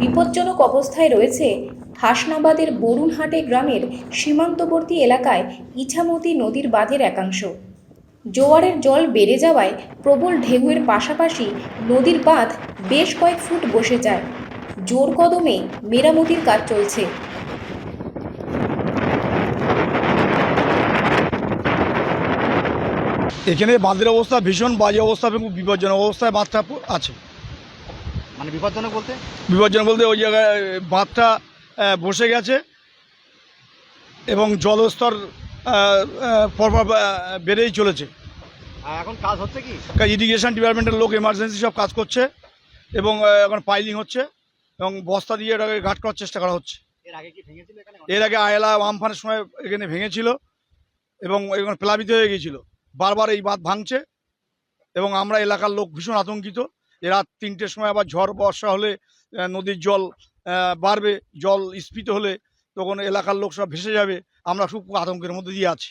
বিপজ্জনক অবস্থায় রয়েছে হাসনাবাদের বরুণহাটে গ্রামের সীমান্তবর্তী এলাকায় ইছামতি নদীর বাঁধের একাংশ। জোয়ারের জল বেড়ে যাওয়ায় প্রবল ঢেউয়ের পাশাপাশি নদীর বাঁধ বেশ কয়েক ফুট বসে যায়। জোর কদমে মেরামতির কাজ চলছে। এখানে বাঁধের অবস্থা ভীষণ বাজে অবস্থা এবং বিপজ্জনক অবস্থায় বাঁধটা আছে। মানে বিপজ্জনক বলতে? বিপজ্জনক বলতে ওই জায়গায় বাঁধটা বসে গেছে এবং জলস্তর পরপর বেড়েই চলেছে। এখন কাজ হচ্ছে কি? ইরিগেশন ডিপার্টমেন্টের লোক এমার্জেন্সি সব কাজ করছে এবং এখন পাইলিং হচ্ছে এবং বস্তা দিয়ে এটাকে ঘাট করার চেষ্টা করা হচ্ছে। এর আগে আয়লা আমফানের সময় এখানে ভেঙেছিল এবং এখানে প্লাবিত হয়ে গিয়েছিল বারবার এই বাঁধ ভাঙছে এবং আমরা এলাকার লোক ভীষণ আতঙ্কিত। রাত তিনটের সময় আবার ঝড় বর্ষা হলে নদীর জল বাড়বে, জল স্ফীত হলে তখন এলাকার লোক সব ভেসে যাবে। আমরা খুব আতঙ্কের মধ্যে দিয়ে আছি।